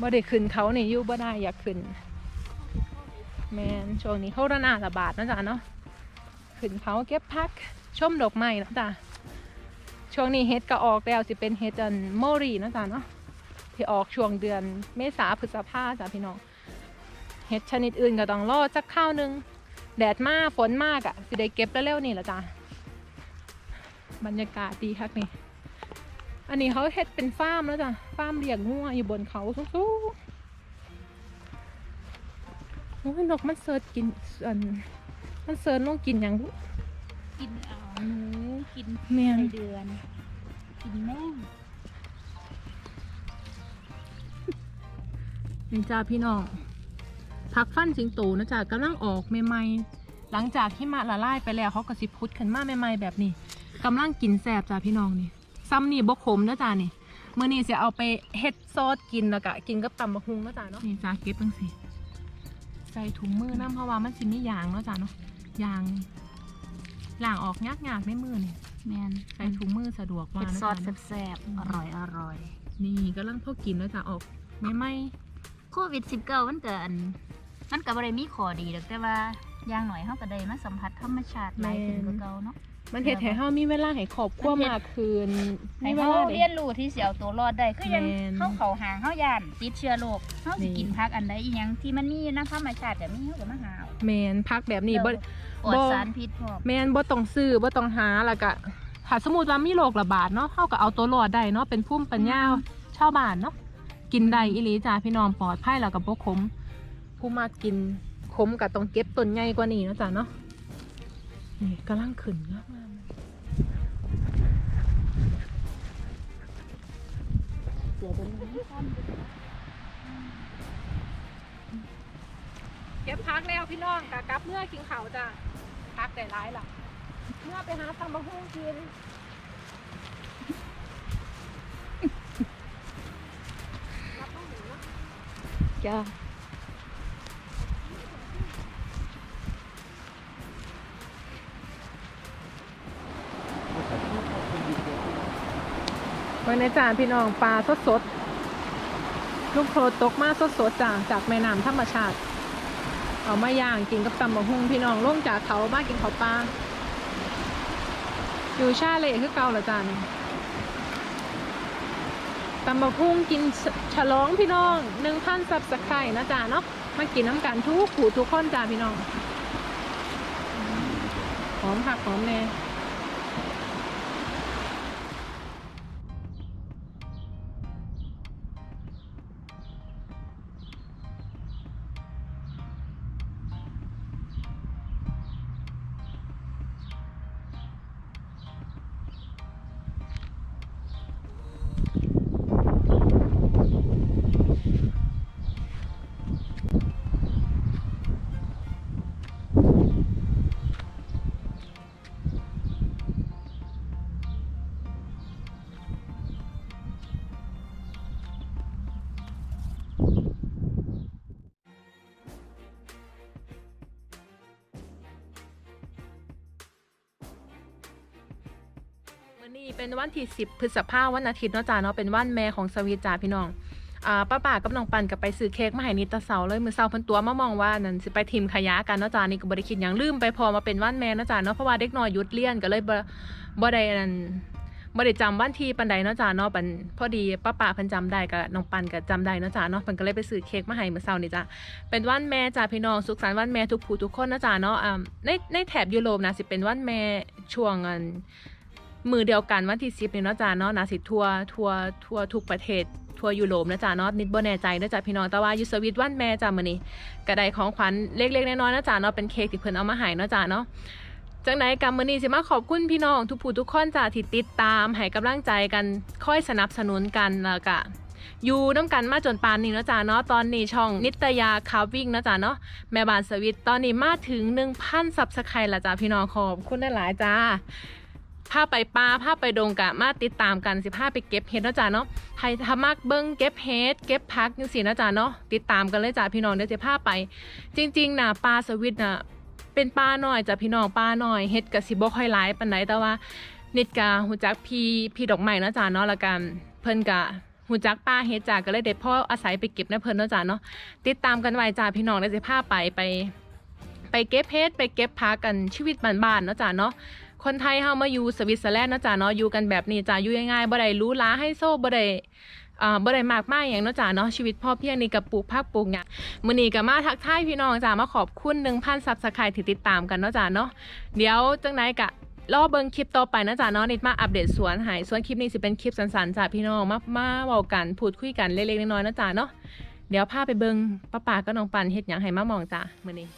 บ่ได้ขึ้นเขานี่อยู่บ่ได้อยากขึ้น แมนช่วงนี้เขาระนาดระบาดนะจ๊ะเนาะขึ้นเขาเก็บพักชมดอกไม้นะจ๊ะช่วงนี้เฮ็ดก็ออกแล้วสิเป็นเฮ็ดอันโมรีนะจ๊ะเนาะที่ออกช่วงเดือนเมษาพฤษภาจ้ะพี่น้องเฮ็ดชนิดอื่นก็ต้องรอจักข้าวหนึงแดดมากฝนมากอะ่ะสิได้เก็บแล้วเร็วนี่ละจ้ะบรรยากาศดีคักนี่ อันนี้เขาเฮ็ดเป็นฟาร์มแล้วจ้ะฟาร์มเลี้ยงงัวอยู่บนเขาสูงๆโอ้ยนกมันเสิร์ชกินอันมันเสิร์ชลงกินหยังบุกินเอาหนูกินแมงไส้เดือน กินแม่งนี่จ้าพี่น้องผักฟันสิงโตนะจ๊ะกำลังออกใหม่ๆหลังจากที่มาละลายไปแล้วเขาก็สิพุดขึ้นมาใหม่ๆแบบนี้กำลังกินแสบจ้าพี่น้องนี่ ซ้ำนี่บกขมนะจ๊ะนี่เมื่อนี้จะเอาไปเฮ็ดซอสกินแล้วก็กินกับตำบักฮุงนะจ๊ะเนาะนี่จ้าเก็บตั้งสิใส่ถุงมือน้ำเพราะว่ามันสิมียางเนาะจ้ะเนาะยางล้างออกยากๆในมือนี่แมนใส่ถุงมือสะดวกกว่าเป็นนะซอสจ๊ะเนาะแซ่บๆอร่อยอร่อยนี่กำลังพอกินแล้วจ้ะออกไม่ไหมโควิด19มันเกิดมันก็บ่ได้มีข้อดีดอกแต่ว่าอย่างหน่อยเฮาก็ได้มาสัมผัสธรรมชาติหลายขึ้นกว่าเก่าเนาะ มันเฮ็ดให้เฮามีเวลาให้ครอบครัวมันเฮ็ดมากขึ้นให้มีเวเฮาลาเรียนรู้ที่สิเอาตัวรอดได้คือยังแม่นเฮาเข้าหางเฮาย่านติดเชื้อโรคเฮาสินี่กินผักอันใดอีหยังที่มันมีในธรรมชาติก็มีเฮาก็มาหาเอาแมนพักแบบนี้บ่ ปลอดบ่ สารพิษพร้อมแมนบ่ต้องซื้อบ่ต้องหาแล้วก็ถ้าสมมุติว่ามีโรคระบาดเนาะเฮาก็เอาตัวรอดได้เนาะเป็นภูมิปัญญาชาวบ้านเนาะกินได้อีหลีจ้าพี่น้องปลอดภัยแล้วก็บ่ขม ผู้มากินขมก็ต้องเก็บต้นใหญ่กว่านี้เนาะจ้าเนาะนี่กำลังขึ้นงาม สียตรงนี้เก็บพักแล้วพี่น้องกะกลับเมื่อกินเขาวจ้ะพักแต่ร้ายล่ะ เมื่อไปหาตำมะฮุ่งกินรับต้องหนูเนาะ จ้า ไว้ในจานพี่น้องปลาสดสดลูกโครตกมาสดสดจ้ะจากแม่น้ำธรรมชาติ เอามาย่างกินกับตำมะฮุ่งพี่น้องลงจากเขามากินข้าปลาอยู่ชาเละคือเก่าละจานตำมะฮุ่งกินฉลองพี่น้องหนึ่งพันซับสไครนะจ้าเนาะมากินน้ำกันทุกผู้ทุกคนจ้าพี่น้องหอมผักหอมแน่ นี้เป็นวันที่ 10 พฤษภาวันอาทิตย์เนาะจ้าเนาะเป็นวันแม่ของสวีจ้าพี่น้องอ่าป้าป่ากับน้องปันกับไปซื้อเค้กมาให้นิตะเสาเลยมือเสาพันตัวมามองว่านั่นสิไปทีมขยะกันเนาะจ้านี่ก็บ่ได้คิดอย่างลืมไปพอมาเป็นวันแม่เนาะจ้าเนาะเพราะว่าเด็กน้อยหยุดเรียนก็เลยบ่บ่ได้นั่นบ่ได้จำวันที่ปันใดเนาะจ้าเนาะปันพอดีป้าป่าเพิ่นจำได้กับน้องปันก็จำได้เนาะจ้าเนาะเพิ่นก็เลยไปซื้อเค้กมาให้มื้อเช้านี่จ้าเป็นวันแม่จ้าพี่น้องสุขสันต์วันแม่ทุกผู้ทุกคนเนาะจ้าเนาะอ่าในในแถบยุโรปนะสิเป็นวันแม่ช่วงอัน มือเดียวกันวันที่สิบนี่เนาะจ้าเนาะนาสิทัวร์ทัวร์ทัวร์ทุกประเทศทัวร์ยุโรปนะจ้าเนาะนิดบ่แน่ใจนะจ้าพี่น้องแต่ว่ายูสวิตวันแม่จ้ามื้อนี้ก็ไดของขวัญเล็กๆน้อยๆนะจ้าเนาะเป็นเค้กที่เพิ่นเอามาให้นาะจ้าเนาะจังไหนกับมื้อนี้สิมาขอบคุณพี่น้องทุกผู้ทุกคนจ้าที่ติดตามให้กำลังใจกันคอยสนับสนุนกันแล้วก็อยู่น้ำกันมาจนปานนี้นาะจ้าเนาะตอนนี้ช่องนิตยาคาวิ่งนะจ้าเนาะแม่บานสวิตตอนนี้มาถึง1,000ซับสไครต์ละจ้าพี่น้องขอบคุณหลายๆจ้า พาไปปลาพาไปดงกะมาติดตามกันสิพาไปเก็บเห็ดเนาะจ้าเนาะใครทำมากเบิ้งเก็บเห็ดเก็บพักจังสินะจ้าเนาะติดตามกันเลยจ้าพี่น้องเดี๋ยวจะพาไป จริงๆนะปลาสวิตน่ะเป็นปลาหน่อยจ้ะพี่น้องปลาหน่อยเห็ดกะสิบ่ค่อยหลายปานใดแต่ว่านิดกะหูจักพี่พี่ดอกไม้เนาะจ้าเนาะละกันเพิ่นกะหูจักป้าเฮ็ดจ้าก็เลยเด็ดพ่ออาศัยไปเก็บในเพิ่นเนาะจ้าเนาะติดตามกันไว้จ้าพี่น้องได้สิพาไปไป ไปเก็บเฮ็ดไปเก็บพักกันชีวิตบ้านๆเนาะจ้าเนาะ คนไทยเฮามาอยู่สวิตเซอร์แลนด์เนาะจ้าเนาะอยู่กันแบบนี้จ้าอยู่ง่ายๆบ่ได้รู้ล้าให้โซ่บ่ได้อ่าบ่ได้มากมายอย่างเนาะจ้าเนาะชีวิตพ่อเพียงนี่กับปลูกผักปลูกหยังมื้อนี้ก็มาทักทายพี่น้องจ้ามาขอบคุณ1,000ซับสไครต์ที่ติดตามกันเนาะจ้าเนาะเดี๋ยวจังไหนกะรอเบิ่งคลิปต่อไปนะจ๊ะเนาะนิดมาอัปเดตสวนหายสวนคลิปนี้สิเป็นคลิปสั้นๆจ้ะพี่น้องมามาเว้ากันพูดคุยกันเล็กๆน้อยๆนะจ๊ะเนาะเดี๋ยวพาไปเบิ่งป้าป่าก็น้องปันเฮ็ดหยังให้มามองจ้ะมื้อนี้